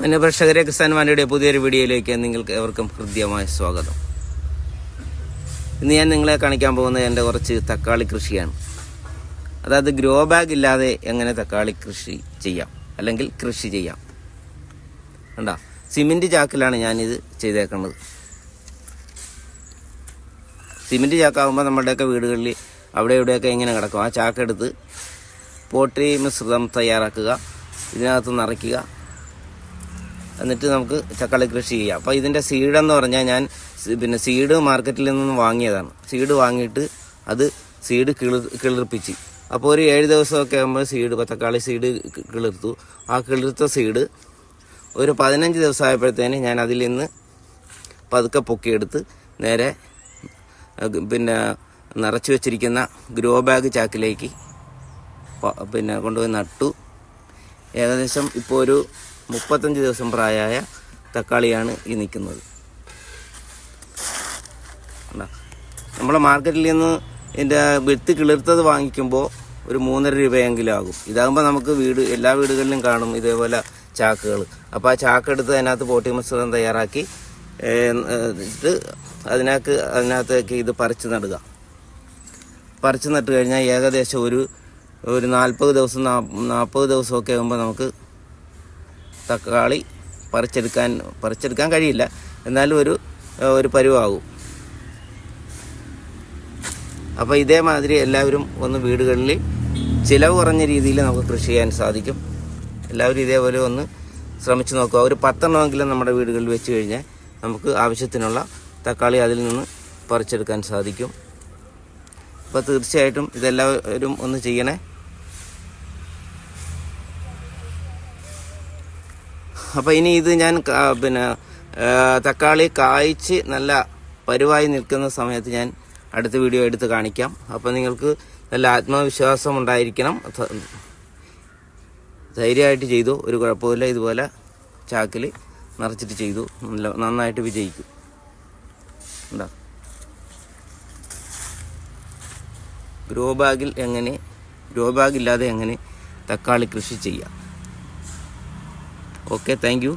വന്യപ്രേക്ഷകരെ കിസാൻ വാനിയുടെ പുതിയൊരു വീഡിയോയിലേക്ക് നിങ്ങൾക്ക് ഏവർക്കും ഹൃദ്യമായ സ്വാഗതം. ഇന്ന് ഞാൻ നിങ്ങളെ കാണിക്കാൻ പോകുന്നത് എന്റെ കുറച്ച് തക്കാളി കൃഷിയാണ്. അതായത് ഗ്രോ ബാഗ് ഇല്ലാതെ എങ്ങനെ തക്കാളി കൃഷി ചെയ്യാം? അല്ലെങ്കിൽ കൃഷി ചെയ്യാം? കണ്ടോ സിമെന്റ് ചാക്കിലാണ് ഞാനിത് ചെയ്തേക്കുന്നത്. സിമെന്റ് ചാക്കാകുമ്പോൾ നമ്മുടെയൊക്കെ വീടുകളിൽ അവിടെ ഇവിടെയൊക്കെ ഇങ്ങനെ കിടക്കും. ആ ചാക്കെടുത്ത് പോട്ടി മിശ്രിതം തയ്യാറാക്കുക ഇതിനകത്ത് നിറയ്ക്കുക എന്നിട്ട് നമുക്ക് തക്കാളി കൃഷി ചെയ്യാം. അപ്പോൾ ഇതിന്റെ സീഡെന്ന് പറഞ്ഞാൽ ഞാൻ പിന്നെ സീഡ് മാർക്കറ്റിൽ നിന്ന് വാങ്ങിയതാണ്. സീഡ് വാങ്ങിയിട്ട് അത് സീഡ് കിളിർ കിളിർപ്പിച്ച്. അപ്പോൾ ഒരു ഏഴ് ദിവസമൊക്കെ ആകുമ്പോൾ സീഡ് തക്കാളി സീഡ് കിളിർത്തു. ആ കിളിർത്ത സീഡ് ഒരു പതിനഞ്ച് ദിവസം ആയപ്പോഴത്തേന് ഞാൻ അതിൽ നിന്ന് പതുക്കെ പൊക്കിയെടുത്ത് നേരെ പിന്നെ നിറച്ച് വെച്ചിരിക്കുന്ന ഗ്രോ ബാഗ് ചാക്കിലേക്ക് പിന്നെ കൊണ്ടുപോയി നട്ടു. ഏകദേശം ഇപ്പോൾ ഒരു മുപ്പത്തഞ്ച് ദിവസം പ്രായമായ തക്കാളിയാണ് ഈ നിൽക്കുന്നത്. നമ്മളെ മാർക്കറ്റിൽ നിന്ന് ഇതിന്റെ വിത്ത് കിളിർത്തത് വാങ്ങിക്കുമ്പോൾ ഒരു മൂന്നര രൂപയെങ്കിലും ആകും. ഇതാകുമ്പോൾ നമുക്ക് വീട് എല്ലാ വീടുകളിലും കാണും ഇതേപോലെ ചാക്കുകൾ. അപ്പോൾ ആ ചാക്ക് എടുത്ത് അതിനകത്ത് പോട്ടി മിശ്രിതം തയ്യാറാക്കി ഇത് അതിനകത്ത് അതിനകത്തേക്ക് ഇത് പറിച്ച് നടുക. പറിച്ച് നട്ട് കഴിഞ്ഞാൽ ഏകദേശം ഒരു ഒരു നാൽപ്പത് ദിവസം നാൽപ്പത് ദിവസമൊക്കെ ആകുമ്പോൾ നമുക്ക് തക്കാളി പറിച്ചെടുക്കാൻ പറിച്ചെടുക്കാൻ കഴിയില്ല. എന്നാലും ഒരു ഒരു പരുവാകും. അപ്പോൾ ഇതേമാതിരി എല്ലാവരും ഒന്ന് വീടുകളിൽ ചിലവ് കുറഞ്ഞ രീതിയിൽ നമുക്ക് കൃഷി ചെയ്യാൻ സാധിക്കും. എല്ലാവരും ഇതേപോലെ ഒന്ന് ശ്രമിച്ചു നോക്കുക. ഒരു പത്തെണ്ണമെങ്കിലും നമ്മുടെ വീടുകളിൽ വെച്ച് കഴിഞ്ഞാൽ നമുക്ക് ആവശ്യത്തിനുള്ള തക്കാളി അതിൽ നിന്ന് പറിച്ചെടുക്കാൻ സാധിക്കും. അപ്പോൾ തീർച്ചയായിട്ടും ഇതെല്ലാവരും ഒന്ന് ചെയ്യണേ. അപ്പോൾ ഇനി ഇത് ഞാൻ പിന്നെ തക്കാളി കായ്ച്ച് നല്ല പരുവായി നിൽക്കുന്ന സമയത്ത് ഞാൻ അടുത്ത വീഡിയോ എടുത്ത് കാണിക്കാം. അപ്പോൾ നിങ്ങൾക്ക് നല്ല ആത്മവിശ്വാസം ഉണ്ടായിരിക്കണം. ധൈര്യമായിട്ട് ചെയ്തു. ഒരു കുഴപ്പമില്ല ഇതുപോലെ ചാക്കിൽ നിറച്ചിട്ട് ചെയ്തു. നല്ല നന്നായിട്ട് വിജയിക്കും. എന്താ ഗ്രോ ബാഗിൽ എങ്ങനെ ഗ്രോ ബാഗില്ലാതെ എങ്ങനെ തക്കാളി കൃഷി ചെയ്യാം? Okay thank